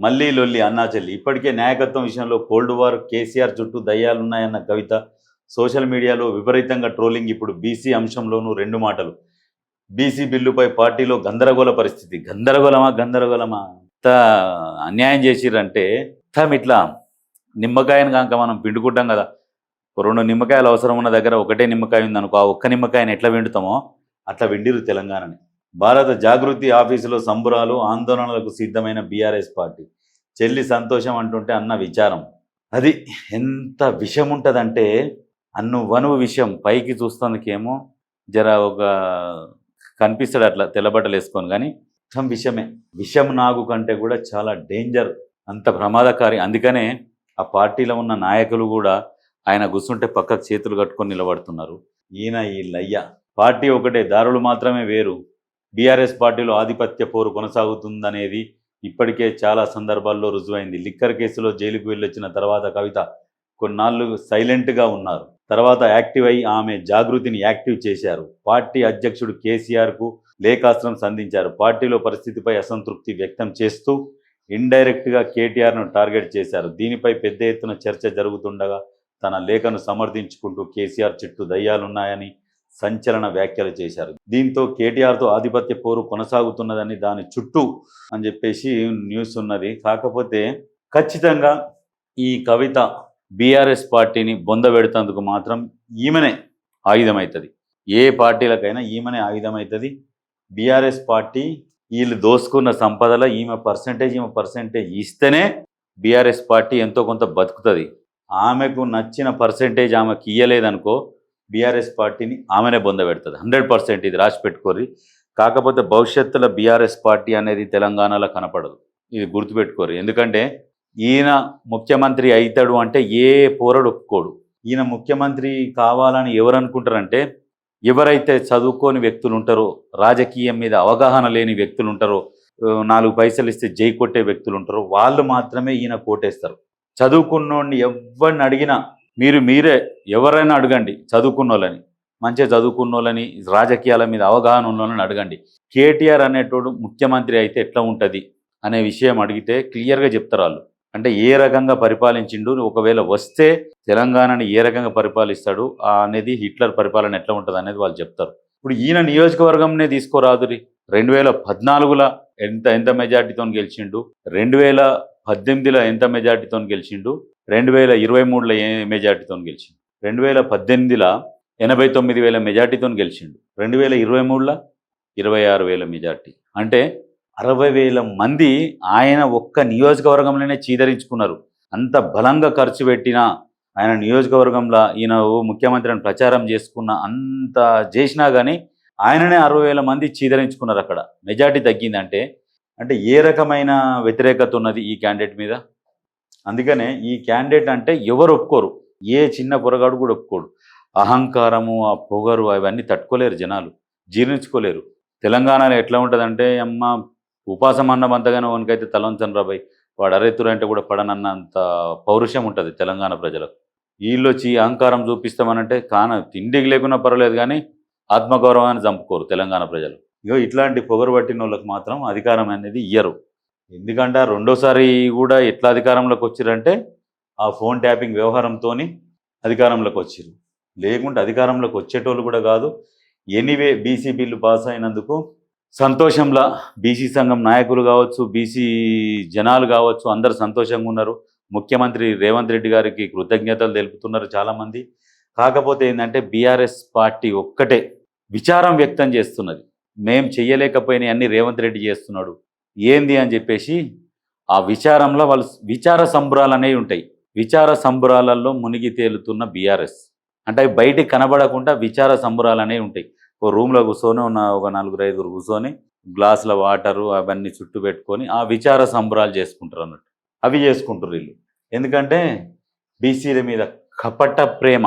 మళ్ళీ లొల్లి అన్నా చెల్లి. ఇప్పటికే నాయకత్వం విషయంలో కోల్డ్ వార్ కేసీఆర్ చుట్టూ దయ్యాలున్నాయన్న కవిత. సోషల్ మీడియాలో విపరీతంగా ట్రోలింగ్ ఇప్పుడు బీసీ అంశంలోనూ రెండు మాటలు. బీసీ బిల్లుపై పార్టీలో గందరగోళ పరిస్థితి. గందరగోళమా గందరగోళమా? అంత అన్యాయం చేసిరంటే మొత్తం ఇట్లా. నిమ్మకాయను కాక మనం పిండుకుంటాం కదా. రెండు నిమ్మకాయలు అవసరం ఉన్న దగ్గర ఒకటే నిమ్మకాయ ఉందనుకో ఆ ఒక్క నిమ్మకాయని ఎట్లా విండుతామో అట్లా విండిరు తెలంగాణని. భారత జాగృతి ఆఫీసులో సంబురాలు ఆందోళనలకు సిద్ధమైన బీఆర్ఎస్ పార్టీ. చెల్లి సంతోషం అంటుంటే అన్న విచారం. అది ఎంత విషం ఉంటుందంటే అన్ను వనువు విషయం పైకి చూస్తానికేమో జర ఒక కనిపిస్తాడు అట్లా తెల్లబట్టలు వేసుకొని కానీ మొత్తం విషమే. విషం నాగు కంటే కూడా చాలా డేంజర్ అంత ప్రమాదకారి. అందుకనే ఆ పార్టీలో ఉన్న నాయకులు కూడా ఆయన కూర్చుంటే పక్కకు చేతులు కట్టుకొని నిలబడుతున్నారు. ఈయన ఈ లయ్య. పార్టీ ఒకటే దారులు మాత్రమే వేరు. బీఆర్ఎస్ పార్టీలో ఆధిపత్య పోరు కొనసాగుతుందనేది ఇప్పటికే చాలా సందర్భాల్లో రుజువైంది. లిక్కర్ కేసులో జైలుకు వెళ్ళొచ్చిన తర్వాత కవిత కొన్నాళ్ళు సైలెంట్గా ఉన్నారు. తర్వాత యాక్టివ్ అయి ఆమె జాగృతిని యాక్టివ్ చేశారు. పార్టీ అధ్యక్షుడు కేసీఆర్కు లేఖాస్త్రం సంధించారు. పార్టీలో పరిస్థితిపై అసంతృప్తి వ్యక్తం చేస్తూ ఇండైరెక్ట్గా కేటీఆర్ను టార్గెట్ చేశారు. దీనిపై పెద్ద ఎత్తున చర్చ జరుగుతుండగా తన లేఖను సమర్థించుకుంటూ కేసీఆర్ చుట్టూ దయ్యాలున్నాయని సంచలన వ్యాఖ్యలు చేశారు. దీంతో కేటీఆర్తో ఆధిపత్య పోరు కొనసాగుతున్నదని దాని చుట్టూ అని చెప్పేసి న్యూస్ ఉన్నది. కాకపోతే ఖచ్చితంగా ఈ కవిత బీఆర్ఎస్ పార్టీని బొందబెడుతందుకు మాత్రం ఈమెనే ఆయుధమవుతుంది ఏ పార్టీలకైనా ఈమెనే ఆయుధమవుతుంది బీఆర్ఎస్ పార్టీ వీళ్ళు దోసుకున్న సంపదలో ఈమె పర్సంటేజ్ ఈమె పర్సంటేజ్ ఇస్తేనే బీఆర్ఎస్ పార్టీ ఎంతో కొంత బతుకుతుంది. ఆమెకు నచ్చిన పర్సంటేజ్ ఆమెకి ఇయ్యలేదనుకో బీఆర్ఎస్ పార్టీని ఆమెనే బొందబెడుతుంది హండ్రెడ్ పర్సెంట్ ఇది రాసి పెట్టుకోరి కాకపోతే భవిష్యత్తులో బీఆర్ఎస్ పార్టీ అనేది తెలంగాణలో కనపడదు. ఇది గుర్తుపెట్టుకోరు ఎందుకంటే ఈయన ముఖ్యమంత్రి అవుతాడు అంటే ఏ పోరడు ఒప్పుకోడు. ఈయన ముఖ్యమంత్రి కావాలని ఎవరు అనుకుంటారంటే ఎవరైతే చదువుకోని వ్యక్తులు ఉంటారో రాజకీయం మీద అవగాహన లేని వ్యక్తులు ఉంటారో నాలుగు పైసలు ఇస్తే జై కొట్టే వ్యక్తులు ఉంటారో వాళ్ళు మాత్రమే ఈయన కోటేస్తారు. చదువుకున్నోడిని ఎవరిని అడిగినా మీరు మీరే ఎవరైనా అడగండి చదువుకున్న వాళ్ళని మంచిగా చదువుకున్న వాళ్ళని రాజకీయాల మీద అవగాహన ఉన్న వాళ్ళని అడగండి. కేటీఆర్ అనేటోడు ముఖ్యమంత్రి అయితే ఎట్లా ఉంటుంది అనే విషయం అడిగితే క్లియర్గా చెప్తారు వాళ్ళు. అంటే ఏ రకంగా పరిపాలించిండు ఒకవేళ వస్తే తెలంగాణని ఏ రకంగా పరిపాలిస్తాడు అనేది హిట్లర్ పరిపాలన ఎట్లా ఉంటుంది అనేది వాళ్ళు చెప్తారు. ఇప్పుడు ఈయన నియోజకవర్గంనే తీసుకోరాదురి రెండు వేల పద్నాలుగులో ఎంత ఎంత మెజార్టీతో గెలిచిండు రెండు వేల పద్దెనిమిదిలో ఎంత మెజార్టీతో గెలిచిండు రెండు వేల ఇరవై మూడులో ఏ మెజార్టీతో గెలిచిండు? రెండు వేల పద్దెనిమిదిలో ఎనభై తొమ్మిది వేల మెజార్టీతో గెలిచిండు. రెండు వేల ఇరవై మూడులో ఇరవై ఆరు వేల మెజార్టీ. అంటే అరవై వేల మంది ఆయన ఒక్క నియోజకవర్గంలోనే చీదరించుకున్నారు. అంత బలంగా ఖర్చు పెట్టినా ఆయన నియోజకవర్గంలో ఈయన ఓ ముఖ్యమంత్రి అని ప్రచారం చేసుకున్న అంత చేసినా కానీ ఆయననే అరవై వేల మంది చీదరించుకున్నారు అక్కడ. మెజార్టీ తగ్గిందంటే అంటే ఏ రకమైన వ్యతిరేకత ఉన్నది ఈ క్యాండిడేట్ మీద? అందుకనే ఈ క్యాండిడేట్ అంటే ఎవరు ఒప్పుకోరు. ఏ చిన్న పొరగాడు కూడా ఒప్పుకోడు. అహంకారము ఆ పొగరు అవన్నీ తట్టుకోలేరు జనాలు. జీర్ణించుకోలేరు. తెలంగాణలో ఎట్లా ఉంటుందంటే అమ్మ ఉపాసం అన్నం అంతగానో వనకైతే తలంచన్ రాబాయ్ వాడు అరెత్తురు అంటే కూడా పడనన్నంత పౌరుషం ఉంటుంది తెలంగాణ ప్రజలకు. వీళ్ళు వచ్చి అహంకారం చూపిస్తామనంటే కాన తిండికి లేకున్నా పర్వాలేదు కానీ ఆత్మగౌరవాన్ని చంపుకోరు తెలంగాణ ప్రజలు. ఇగో ఇట్లాంటి పొగరు పట్టిన వాళ్ళకి మాత్రం అధికారం అనేది ఇయ్యరు. ఎందుకంటే రెండోసారి కూడా ఎట్లా అధికారంలోకి వచ్చిరంటే ఆ ఫోన్ ట్యాపింగ్ వ్యవహారంతో అధికారంలోకి వచ్చిరు లేకుంటే అధికారంలోకి వచ్చేటోళ్ళు కూడా కాదు. ఎనీవే బీసీ బిల్లు పాస్ అయినందుకు సంతోషంలా బీసీ సంఘం నాయకులు కావచ్చు బీసీ జనాలు కావచ్చు అందరు సంతోషంగా ఉన్నారు. ముఖ్యమంత్రి రేవంత్ రెడ్డి గారికి కృతజ్ఞతలు తెలుపుతున్నారు చాలామంది. కాకపోతే ఏంటంటే బీఆర్ఎస్ పార్టీ ఒక్కటే విచారం వ్యక్తం చేస్తున్నది. మేం చెయ్యలేకపోయినా అన్ని రేవంత్ రెడ్డి చేస్తున్నాడు. ఏంది అని చెప్పేసి ఆ విచారంలో వాళ్ళు విచార సంబురాలు అనేవి ఉంటాయి. విచార సంబురాలలో మునిగి తేలుతున్న బీఆర్ఎస్. అంటే అవి బయటికి కనబడకుండా విచార సంబురాలు అనేవి ఉంటాయి. ఓ రూమ్లో కూర్చొని ఉన్న ఒక నలుగురు ఐదుగురు కూర్చొని గ్లాసుల వాటరు అవన్నీ చుట్టూ పెట్టుకొని ఆ విచార సంబురాలు చేసుకుంటారు అన్నట్టు. అవి చేసుకుంటారు వీళ్ళు. ఎందుకంటే బీసీల మీద కపట ప్రేమ.